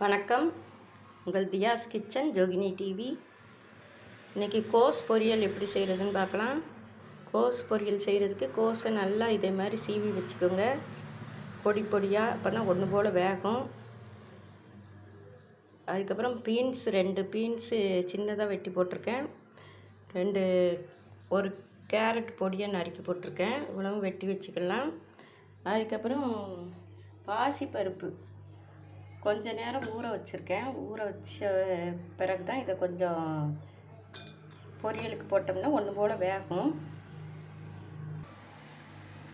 வணக்கம். உங்கள் தியாஸ் kitchen Jogini TV. இன்றைக்கி கோஸ் பொரியல் எப்படி செய்கிறதுன்னு பார்க்கலாம். கோஸ் பொரியல் செய்கிறதுக்கு கோஸை நல்லா இதே மாதிரி சீவி வச்சுக்கோங்க. பொடி பொடியாக அப்போ தான் ஒன்று போல் வேகும். அதுக்கப்புறம் பீன்ஸ் ரெண்டு பீன்ஸு சின்னதாக வெட்டி போட்டிருக்கேன். ரெண்டு ஒரு கேரட் பொடியை நறுக்கி போட்டிருக்கேன். இவ்வளவும் வெட்டி வச்சுக்கலாம். அதுக்கப்புறம் பாசிப்பருப்பு. கொஞ்ச நேரம் ஊற வச்சுருக்கேன். ஊற வச்ச பிறகு தான் இதை கொஞ்சம் பொரியலுக்கு போட்டோம்னா ஒன்று போல் வேகும்.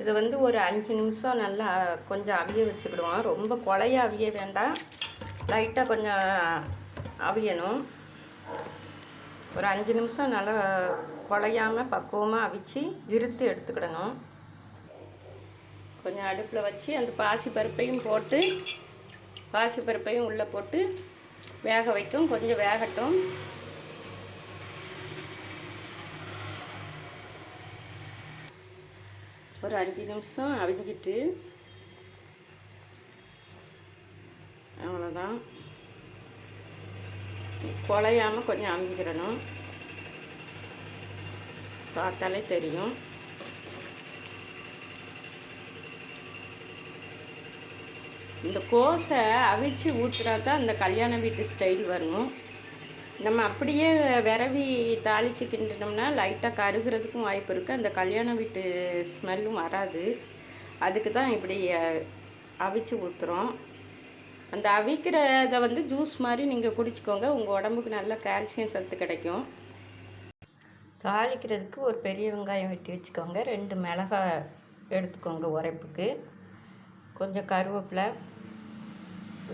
இதை வந்து ஒரு அஞ்சு நிமிஷம் நல்லா கொஞ்சம் அவிய வச்சுக்கிடுவோம். ரொம்ப குழைய அவிய வேண்டாம். லைட்டாக கொஞ்சம் அவியணும். ஒரு அஞ்சு நிமிஷம் நல்லா குழையாமல் பக்குவமாக அவிச்சு இருத்து எடுத்துக்கிடணும். கொஞ்சம் அடுப்பில் வச்சு அந்த பாசி பருப்பையும் போட்டு பாசிப்பருப்பையும் உள்ளே போட்டு வேக வைக்கும். கொஞ்சம் வேகட்டும். ஒரு அஞ்சு நிமிஷம் அவிஞ்சிட்டு அவ்வளோதான் குழையாமல் கொஞ்சம் அவிஞ்சிடணும். பார்த்தாலே தெரியும். இந்த கோஸை அவிச்சு ஊற்றுனா தான் அந்த கல்யாண வீட்டு ஸ்டைல் வரும். நம்ம அப்படியே விரவி தாளித்து கிண்டினோம்னா லைட்டாக கருகிறதுக்கும் வாய்ப்பு இருக்குது அந்த கல்யாண வீட்டு ஸ்மெல்லும் வராது. அதுக்கு தான் இப்படி அவிச்சு ஊற்றுறோம் அந்த அவிக்கிறத வந்து ஜூஸ் மாதிரி நீங்கள் குடிச்சிக்கோங்க. உங்கள் உடம்புக்கு நல்ல கால்சியம் சத்து கிடைக்கும். தாளிக்கிறதுக்கு ஒரு பெரிய வெங்காயம் வெட்டி வச்சுக்கோங்க. ரெண்டு மிளகாய் எடுத்துக்கோங்க உரைப்புக்கு. கொஞ்சம் கருவேப்பிலை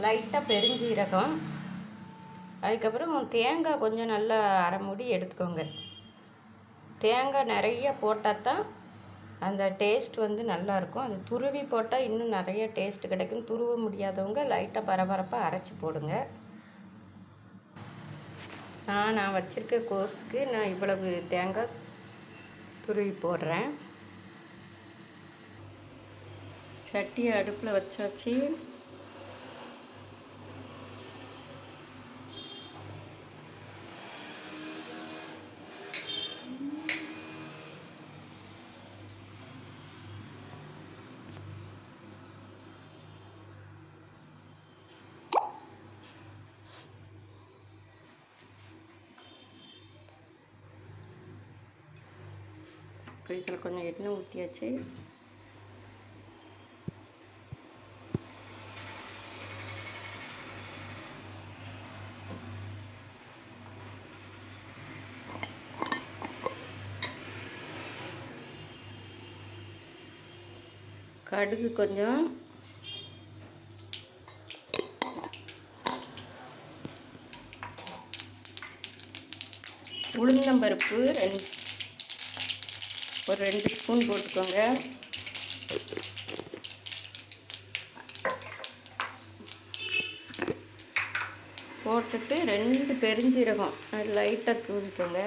லைட்டாக பெருஞ்சீரகம். அதுக்கப்புறம் தேங்காய் கொஞ்சம் நல்லா அரை மூடி எடுத்துக்கோங்க. தேங்காய் நிறைய போட்டால் தான் அந்த டேஸ்ட் வந்து நல்லாயிருக்கும் அது துருவி போட்டால் இன்னும் நிறைய டேஸ்ட் கிடைக்கும். துருவ முடியாதவங்க லைட்டாக பரபரப்பாக அரைச்சி போடுங்க. நான் நான் வச்சுருக்க கோஸுக்கு நான் இவ்வளவு தேங்காய் துருவி போடுறேன். சட்டியை அடுப்பில் வச்சாச்சு. இப்போ இதில் கொஞ்சம் எண்ணெய் ஊற்றியாச்சு கடுகு கொஞ்சம். உளுந்தம்பருப்பு ரெண்டு ஒரு ரெண்டு ஸ்பூன் போட்டுக்கோங்க. போட்டுட்டு ரெண்டு பெருஞ்சீரகம் லைட்டாக தூவிக்கோங்க.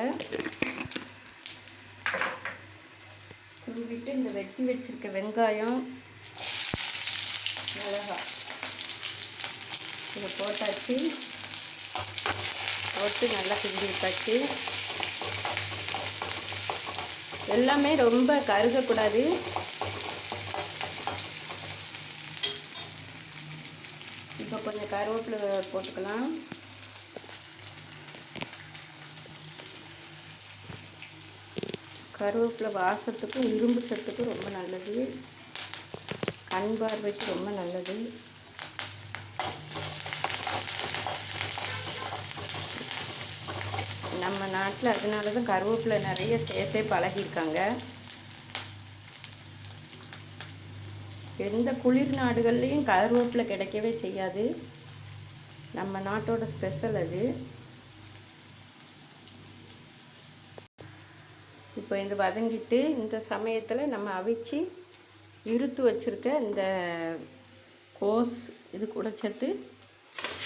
தூவிட்டு இந்த வெட்டி வச்சிருக்க வெங்காயம் மிளகாய் இதை போட்டாச்சு. போட்டு நல்லா கிண்டி விட்டாச்சு எல்லாமே ரொம்ப கருகக்கூடாது. இப்போ கொஞ்சம் கருவேப்பிலை போட்டுக்கலாம். கருவேப்பிலை வாசத்துக்கும் இரும்பு சத்துக்கும் ரொம்ப நல்லது. கண் பார்வைக்கு ரொம்ப நல்லது. நம்ம நாட்டில் அதனால தான் கருவேப்பிலை நிறைய சேர்த்தே பழகியிருக்காங்க. எந்த குளிர் நாடுகள்லேயும் கருவேப்பிலை கிடைக்கவே செய்யாது. நம்ம நாட்டோட ஸ்பெஷல் அது. இப்போ இது வதங்கிட்டு இந்த சமயத்தில் நம்ம அவிச்சு இருத்து வச்சுருக்க இந்த கோஸ் இது கூட சேர்த்து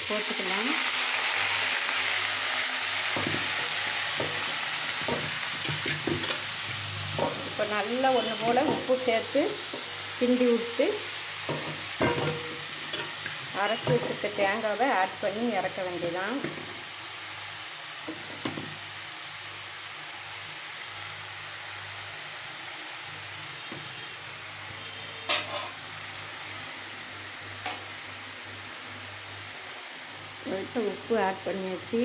போட்டுக்கலாம் இப்போ நல்லா ஒன்று போல் உப்பு சேர்த்து கிண்டி விட்டு அரைச்சி வச்சுருக்க தேங்காவை ஆட் பண்ணி இறக்க வேண்டியதான் உப்பு ஆட் பண்ணியாச்சு.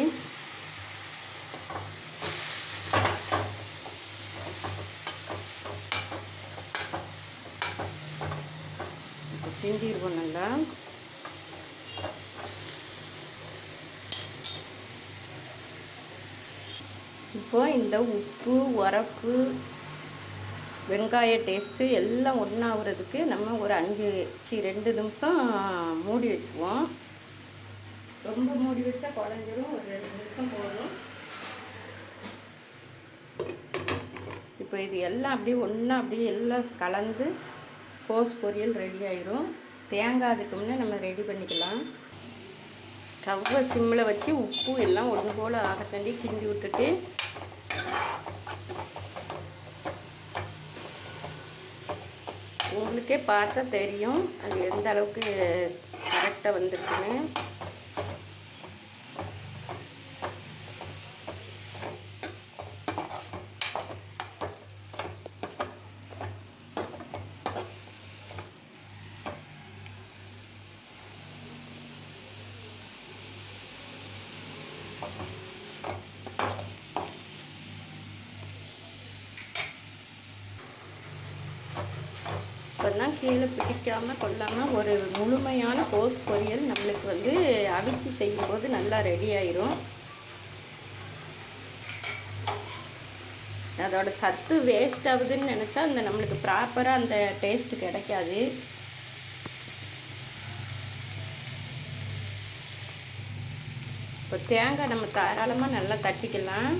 இப்போ சிந்திடுவோம் நல்லா. இப்போ இந்த உப்பு உரப்பு வெங்காய டேஸ்ட்டு எல்லாம் ஒன்றாகிறதுக்கு நம்ம ஒரு அஞ்சு சி ரெண்டு நிமிஷம் மூடி வச்சுக்குவோம். ரொம்ப மூடி வச்சா குழஞ்சிரும். ஒரு ரெண்டு நிமிஷம் போதும். இப்போ இது எல்லாம் அப்படியே ஒன்றா அப்படியே எல்லாம் கலந்து கோஸ் பொரியல் ரெடி ஆயிரும். தேங்காய் அதுக்கு முன்னே நம்ம ரெடி பண்ணிக்கலாம். ஸ்டவ்வை சிம்மில் வச்சு உப்பு எல்லாம் ஒன்று போல் ஆகத்தண்டி கிண்டி விட்டுட்டு உங்களுக்கே பார்த்தா தெரியும் அது எந்த அளவுக்கு கரெக்டாக வந்திருக்குன்னு. அப்போதான் கீழே பிடிக்காமல் கொள்ளாமல் ஒரு முழுமையான கோஸ் பொரியல் நம்மளுக்கு வந்து அவிச்சு செய்யும்போது நல்லா ரெடி ஆயிரும். அதோட சத்து வேஸ்ட் ஆகுதுன்னு நினச்சா அந்த நம்மளுக்கு ப்ராப்பராக அந்த டேஸ்ட் கிடைக்காது. இப்போ தேங்காய் நம்ம தாராளமாக நல்லா தட்டிக்கலாம்.